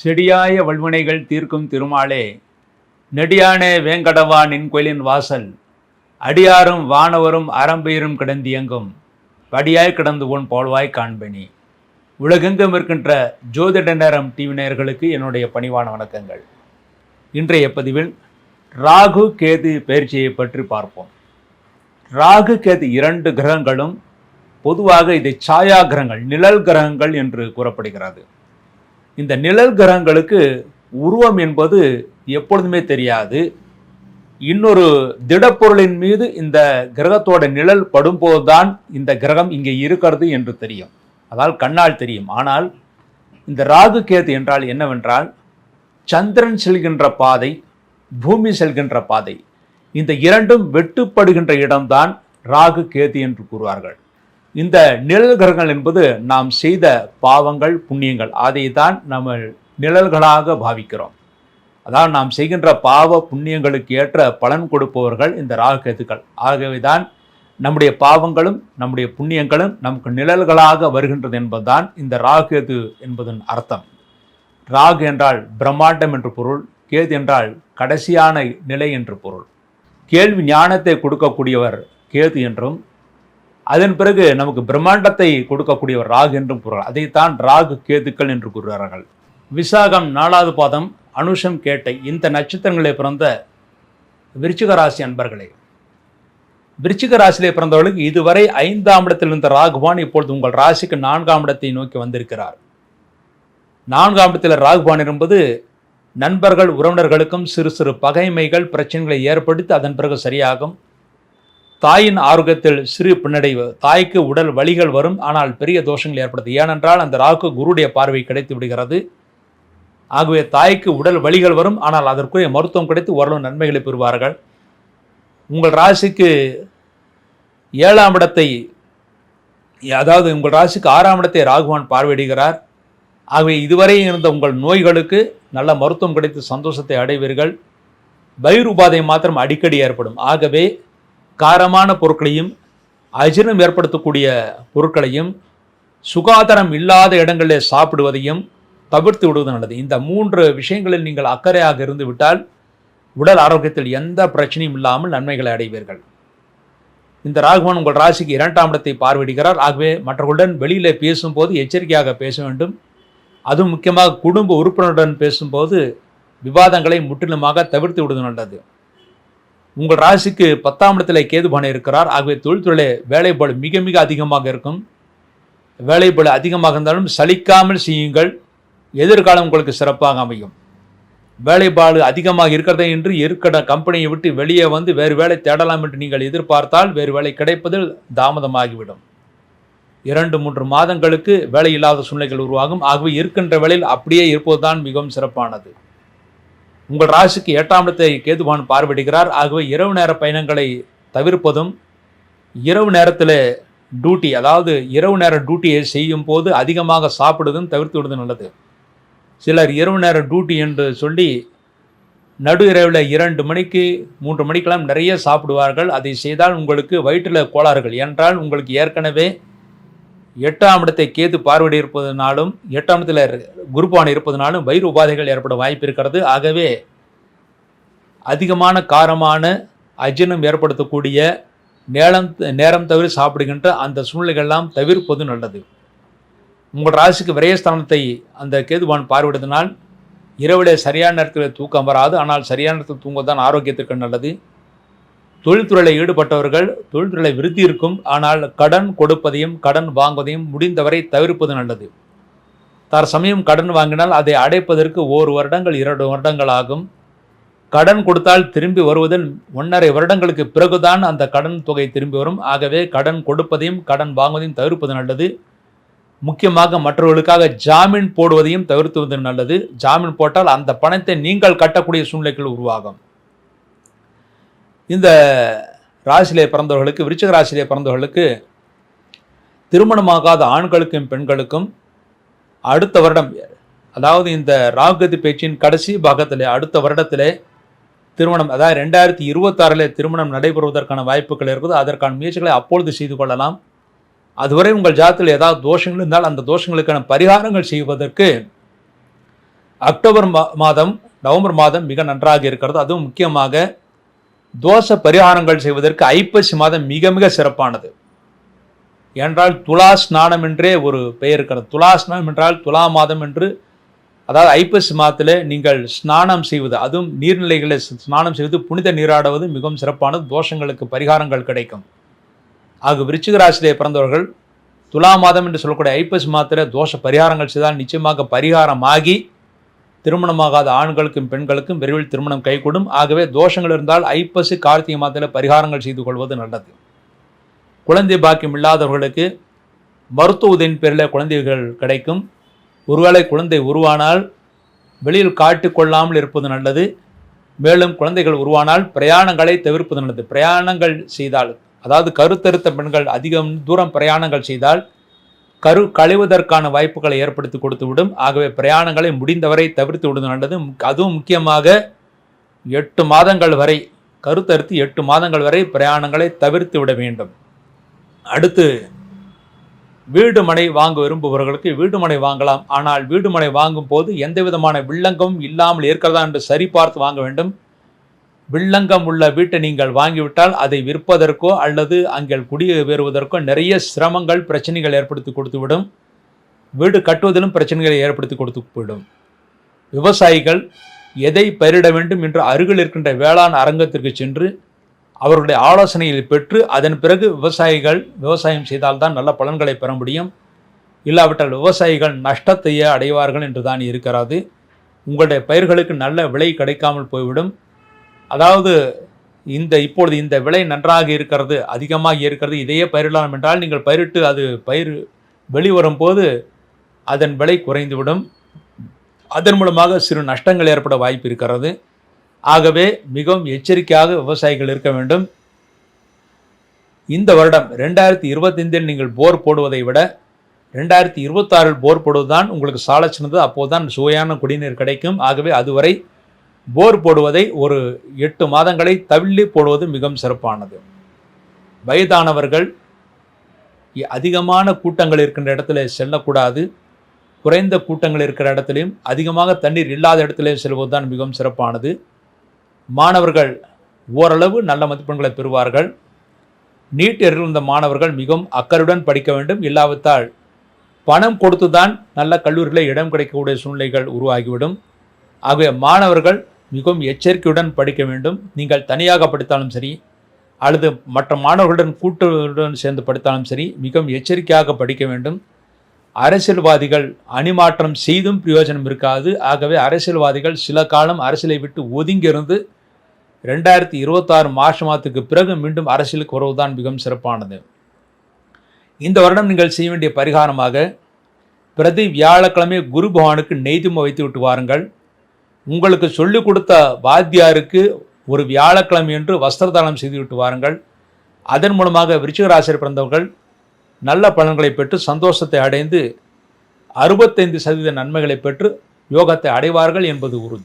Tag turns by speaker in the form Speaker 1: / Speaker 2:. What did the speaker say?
Speaker 1: செடியாய வல்வினைகள் தீர்க்கும் திருமாலே நெடியானே வேங்கடவா நின் கோயிலின் வாசல் அடியாரும் வானவரும் அறம்பெயரும் கிடந்தியங்கும் படியாய் கிடந்து உன் போல்வாய் காண்பினி. உலகெங்கும் இருக்கின்ற ஜோதிட நேரம் டிவி நேயர்களுக்கு என்னுடைய பணிவான வணக்கங்கள். இன்றைய பதிவில் ராகு கேது பயிற்சியை பற்றி பார்ப்போம். ராகு கேது இரண்டு கிரகங்களும் பொதுவாக இதை சாயா கிரகங்கள் நிழல் கிரகங்கள் என்று கூறப்படுகிறது. இந்த நிழல் கிரகங்களுக்கு உருவம் என்பது எப்பொழுதுமே தெரியாது. இன்னொரு திடப்பொருளின் மீது இந்த கிரகத்தோட நிழல் படும்போதுதான் இந்த கிரகம் இங்கே இருக்கிறது என்று தெரியும். அதால் கண்ணால் தெரியும். ஆனால் இந்த ராகு கேது என்றால் என்னவென்றால் சந்திரன் செல்கின்ற பாதை பூமி செல்கின்ற பாதை இந்த இரண்டும் வெட்டுப்படுகின்ற இடம்தான் ராகு கேது என்று கூறுவார்கள். இந்த நிழல்கரங்கள் என்பது நாம் செய்த பாவங்கள் புண்ணியங்கள். அதை தான் நம்ம நிழல்களாக பாவிக்கிறோம். அதாவது நாம் செய்கின்ற பாவ புண்ணியங்களுக்கு ஏற்ற பலன் கொடுப்பவர்கள் இந்த ராகக்கேதுக்கள் ஆகவே தான் நம்முடைய பாவங்களும் நம்முடைய புண்ணியங்களும் நமக்கு நிழல்களாக வருகின்றது என்பதுதான் இந்த ராகு கேது என்பதன் அர்த்தம். ராகு என்றால் பிரம்மாண்டம் என்று பொருள் கேது என்றால் கடைசியான நிலை என்று பொருள். கேள்வி ஞானத்தை கொடுக்கக்கூடியவர் கேது என்றும் அதன் பிறகு நமக்கு பிரம்மாண்டத்தை கொடுக்கக்கூடியவர் ராகு என்றும் பொருள் அதைத்தான் ராகு கேதுக்கள் என்று கூறுகிறார்கள். விசாகம் நாலாவது பாதம் அனுஷம் கேட்டை இந்த நட்சத்திரங்களே பிறந்த விருச்சிக ராசி அன்பர்களே. விருச்சிக ராசியிலே பிறந்தவர்களுக்கு இதுவரை ஐந்தாம் இடத்தில் இருந்த ராகுவான் இப்பொழுது உங்கள் ராசிக்கு நான்காம் இடத்தை நோக்கி வந்திருக்கிறார். நான்காம் இடத்தில் ராகுவான் என்பது நண்பர்கள் உறவினர்களுக்கும் சிறு சிறு பகைமைகள் பிரச்சனைகளை ஏற்படுத்தி அதன் பிறகு சரியாகும். தாயின் ஆரோக்கியத்தில் சிறு பின்னடைவு. தாய்க்கு உடல் வலிகள் வரும் ஆனால் பெரிய தோஷங்கள் ஏற்படுது. ஏனென்றால் அந்த ராகு குருடைய பார்வை கிடைத்து விடுகிறது. ஆகவே தாய்க்கு உடல் வலிகள் வரும் ஆனால் அதற்குரிய மருத்துவம் கிடைத்து ஓரளவு நன்மைகளை பெறுவார்கள். உங்கள் ராசிக்கு ஏழாம் இடத்தை அதாவது உங்கள் ராசிக்கு ஆறாம் இடத்தை ராகுவான் பார்வையிடுகிறார். ஆகவே இதுவரை இருந்த உங்கள் நோய்களுக்கு நல்ல மருத்துவம் கிடைத்து சந்தோஷத்தை அடைவீர்கள். வயிறு உபாதை மாத்திரம் அடிக்கடி ஏற்படும். ஆகவே காரமான பொருட்களையும் அஜீரணம் ஏற்படுத்தக்கூடிய பொருட்களையும் சுகாதாரம் இல்லாத இடங்களில் சாப்பிடுவதையும் தவிர்த்து விடுவது நல்லது. இந்த மூன்று விஷயங்களில் நீங்கள் அக்கறையாக இருந்து விட்டால் உடல் ஆரோக்கியத்தில் எந்த பிரச்சனையும் இல்லாமல் நன்மைகளை அடைவீர்கள். இந்த ராகுவன் உங்கள் ராசிக்கு இரண்டாம் இடத்தை பார்வையிடுகிறார். ஆகவே மற்றவர்களுடன் வெளியில் பேசும்போது எச்சரிக்கையாக பேச வேண்டும். அதுவும் முக்கியமாக குடும்ப உறுப்பினருடன் பேசும்போது விவாதங்களை முற்றிலுமாக தவிர்த்து விடுவது நல்லது. உங்கள் ராசிக்கு பத்தாம் இடத்துல கேதுபானை இருக்கிறார். ஆகவே தொழில்துறையிலே வேலைப்பாடு மிக மிக அதிகமாக இருக்கும். வேலைப்பாடு அதிகமாக இருந்தாலும் சலிக்காமல் செய்யுங்கள். எதிர்காலம் உங்களுக்கு சிறப்பாக அமையும். வேலைப்பாடு அதிகமாக இருக்கிறதே என்று இருக்கிற கம்பெனியை விட்டு வெளியே வந்து வேறு வேலை தேடலாம் என்று நீங்கள் எதிர்பார்த்தால் வேறு வேலை கிடைப்பதில் தாமதமாகிவிடும். இரண்டு மூன்று மாதங்களுக்கு வேலை இல்லாத சூழ்நிலைகள் உருவாகும். ஆகவே இருக்கின்ற வேலையில் அப்படியே இருப்பதுதான் மிகவும் சிறப்பானது. உங்கள் ராசிக்கு எட்டாம் இடத்தை கேதுவான் பார்வையிடுகிறார். ஆகவே இரவு நேர பயணங்களை தவிர்ப்பதும் இரவு நேரத்தில் டியூட்டி அதாவது இரவு நேர டியூட்டியை செய்யும் போது அதிகமாக சாப்பிடுவதும் தவிர்த்து விடுவது நல்லது. சிலர் இரவு நேர டியூட்டி என்று சொல்லி நடு இரவில் இரண்டு மணிக்கு மூன்று மணிக்கெல்லாம் நிறைய சாப்பிடுவார்கள். அதை செய்தால் உங்களுக்கு வயிற்றில் கோளாறுகள். என்றால் உங்களுக்கு ஏற்கனவே எட்டாம் இடத்தை கேது பார்வையிட இருப்பதனாலும் எட்டாம் இடத்தில் குருபான் இருப்பதனாலும் வயிறு உபாதைகள் ஏற்பட வாய்ப்பு இருக்கிறது. ஆகவே அதிகமான காரமான அஜினம் ஏற்படுத்தக்கூடிய நேரம் நேரம் தவிர சாப்பிடுகின்ற அந்த சூழ்நிலைகள்லாம் தவிர்ப்பது நல்லது. உங்கள் ராசிக்கு விரயஸ்தானத்தை அந்த கேதுபான் பார்வையிடுவதனால் இரவிலே சரியான நேரத்தில் தூக்கம் வராது. ஆனால் சரியான நேரத்தில் தூங்குவதுதான் ஆரோக்கியத்திற்கு நல்லது. தொழில்துறையில் ஈடுபட்டவர்கள் தொழில்துறை விருத்தி இருக்கும் ஆனால் கடன் கொடுப்பதையும் கடன் வாங்குவதையும் முடிந்தவரை தவிர்ப்பது நல்லது. தற்சமயம் கடன் வாங்கினால் அதை அடைப்பதற்கு ஓர் வருடங்கள் இரண்டு வருடங்கள் ஆகும். கடன் கொடுத்தால் திரும்பி வருவதில் ஒன்றரை வருடங்களுக்கு பிறகுதான் அந்த கடன் தொகை திரும்பி வரும். ஆகவே கடன் கொடுப்பதையும் கடன் வாங்குவதையும் தவிர்ப்பது நல்லது. முக்கியமாக மற்றவர்களுக்காக ஜாமீன் போடுவதையும் தவிர்த்துவது நல்லது. ஜாமீன் போட்டால் அந்த பணத்தை நீங்கள் கட்டக்கூடிய சூழ்நிலைகள் உருவாகும். இந்த ராசியிலே பிறந்தவர்களுக்கு விருச்சிக ராசியிலே பிறந்தவர்களுக்கு திருமணமாகாத ஆண்களுக்கும் பெண்களுக்கும் அடுத்த வருடம் அதாவது இந்த ராகுகதி பேச்சின் கடைசி பாகத்திலே அடுத்த வருடத்திலே திருமணம் அதாவது ரெண்டாயிரத்தி இருபத்தாறில் திருமணம் நடைபெறுவதற்கான வாய்ப்புகள் இருக்குது. அதற்கான முயற்சிகளை அப்பொழுது செய்து கொள்ளலாம். அதுவரை உங்கள் ஜாதத்தில் ஏதாவது தோஷங்கள் இருந்தால் அந்த தோஷங்களுக்கான பரிகாரங்கள் செய்வதற்கு அக்டோபர் மா மாதம் நவம்பர் மாதம் மிக நன்றாக இருக்கிறது. அதுவும் முக்கியமாக தோஷ பரிகாரங்கள் செய்வதற்கு ஐப்பசி மாதம் மிக மிக சிறப்பானது. என்றால் துலா ஸ்நானம் என்றே ஒரு பெயர் இருக்கிறது. துலா ஸ்நானம் என்றால் துலா மாதம் என்று அதாவது ஐப்பசி மாதத்தில் நீங்கள் ஸ்நானம் செய்வது அதுவும் நீர்நிலைகளை ஸ்நானம் செய்வது புனித நீராடுவது மிகவும் சிறப்பானது. தோஷங்களுக்கு பரிகாரங்கள் கிடைக்கும். ஆக விருச்சிக ராசியிலே பிறந்தவர்கள் துலா மாதம் என்று சொல்லக்கூடிய ஐப்பசி மாதத்தில் தோஷ பரிகாரங்கள் செய்தால் நிச்சயமாக பரிகாரமாகி திருமணமாகாத ஆண்களுக்கும் பெண்களுக்கும் விரைவில் திருமணம் கைகூடும். ஆகவே தோஷங்கள் இருந்தால் ஐப்பசி கார்த்திகை மாதத்தில் பரிகாரங்கள் செய்து கொள்வது நல்லது. குழந்தை பாக்கியம் இல்லாதவர்களுக்கு மருத்துவ உதவியின் பேரில் குழந்தைகள் கிடைக்கும். ஒருவேளை குழந்தை உருவானால் வெளியில் காட்டிக்கொள்ளாமல் இருப்பது நல்லது. மேலும் குழந்தைகள் உருவானால் பிரயாணங்களை தவிர்ப்பது நல்லது. பிரயாணங்கள் செய்தால் அதாவது கருத்தருத்த பெண்கள் அதிகம் தூரம் பிரயாணங்கள் செய்தால் கரு கழிவதற்கான வாய்ப்புகளை ஏற்படுத்தி கொடுத்துவிடும் ஆகவே பிரயாணங்களை முடிந்தவரை தவிர்த்து விடுவது நல்லது. அதுவும் முக்கியமாக எட்டு மாதங்கள் வரை கருத்தறுத்து எட்டு மாதங்கள் வரை பிரயாணங்களை தவிர்த்து விட வேண்டும். அடுத்து வீடு மனை வாங்க விரும்புபவர்களுக்கு வீடு மனை வாங்கலாம். ஆனால் வீடு மனை வாங்கும் போது எந்த விதமான வில்லங்கமும் இல்லாமல் இருக்கிறதா என்று சரிபார்த்து வாங்க வேண்டும். வில்லங்கம் உள்ள வீட்டை நீங்கள் வாங்கிவிட்டால் அதை விற்பதற்கோ அல்லது அங்கே குடியேறுவதற்கோ நிறைய சிரமங்கள் பிரச்சனைகள் ஏற்படுத்தி கொடுத்துவிடும் வீடு கட்டுவதிலும் பிரச்சனைகளை ஏற்படுத்தி கொடுத்து போயிடும் விவசாயிகள் எதை பயிரிட வேண்டும் என்று அருகில் இருக்கின்ற வேளாண் அரங்கத்திற்கு சென்று அவர்களுடைய ஆலோசனையை பெற்று அதன் பிறகு விவசாயிகள் விவசாயம் செய்தால்தான் நல்ல பலன்களை பெற முடியும். இல்லாவிட்டால் விவசாயிகள் நஷ்டத்தையே அடைவார்கள் என்று தான் இருக்கிறது உங்களுடைய பயிர்களுக்கு நல்ல விலை கிடைக்காமல் போய்விடும். அதாவது இந்த இப்பொழுது இந்த விலை நன்றாக இருக்கிறது அதிகமாக இருக்கிறது இதையே பயிரிடலாம் என்றால் நீங்கள் பயிரிட்டு அது பயிர் வெளிவரும் போது அதன் விலை குறைந்துவிடும். அதன் மூலமாக சிறு நஷ்டங்கள் ஏற்பட வாய்ப்பு இருக்கிறது. ஆகவே மிகவும் எச்சரிக்கையாக விவசாயிகள் இருக்க வேண்டும். இந்த வருடம் ரெண்டாயிரத்தி இருபத்தைந்தில் நீங்கள் போர் போடுவதை விட ரெண்டாயிரத்தி இருபத்தாறில் போர் போடுவதுதான் உங்களுக்கு சால சின்னது அப்போதுதான் சுவையான குடிநீர் கிடைக்கும். ஆகவே அதுவரை போர் போடுவதை ஒரு எட்டு மாதங்களை தள்ளி போடுவது மிகவும் சிறப்பானது. வயதானவர்கள் அதிகமான கூட்டங்கள் இருக்கின்ற இடத்துல செல்லக்கூடாது. குறைந்த கூட்டங்கள் இருக்கிற இடத்துலையும் அதிகமாக தண்ணீர் இல்லாத இடத்துலையும் செல்வது தான் மிகவும் சிறப்பானது. மாணவர்கள் ஓரளவு நல்ல மதிப்பெண்களை பெறுவார்கள். நீட் இருந்த மாணவர்கள் மிகவும் அக்கறையுடன் படிக்க வேண்டும். இல்லாவிட்டால் பணம் கொடுத்து தான் நல்ல கல்லூரியில் இடம் கிடைக்கக்கூடிய சூழ்நிலைகள் உருவாகிவிடும். ஆகவே மாணவர்கள் மிகவும் எச்சரிக்கையுடன் படிக்க வேண்டும். நீங்கள் தனியாக படித்தாலும் சரி அல்லது மற்ற மாணவர்களுடன் கூட்டுடன் சேர்ந்து படித்தாலும் சரி மிகவும் எச்சரிக்கையாக படிக்க வேண்டும். அரசியல்வாதிகள் அணிமாற்றம் செய்தும் பிரயோஜனம் இருக்காது. ஆகவே அரசியல்வாதிகள் சில காலம் அரசியலை விட்டு ஒதுங்கியிருந்து ரெண்டாயிரத்தி இருபத்தாறு மார்ச் மாதத்துக்கு பிறகு மீண்டும் அரசியலுக்கு வருவதுதான் மிகவும் சிறப்பானது. இந்த வருடம் நீங்கள் செய்ய வேண்டிய பரிகாரமாக பிரதி வியாழக்கிழமை குரு பகவானுக்கு நெய்தும வைத்து விட்டு வாருங்கள். உங்களுக்கு சொல்லிக் கொடுத்த வாத்தியாருக்கு ஒரு வியாழக்கிழமை என்று வஸ்திரதானம் செய்துவிட்டு வாருங்கள். அதன் மூலமாக விருச்சிகராசிரியர் பிறந்தவர்கள் நல்ல பலன்களை பெற்று சந்தோஷத்தை அடைந்து அறுபத்தைந்து சதவீத நன்மைகளை பெற்று யோகத்தை அடைவார்கள் என்பது உறுதி.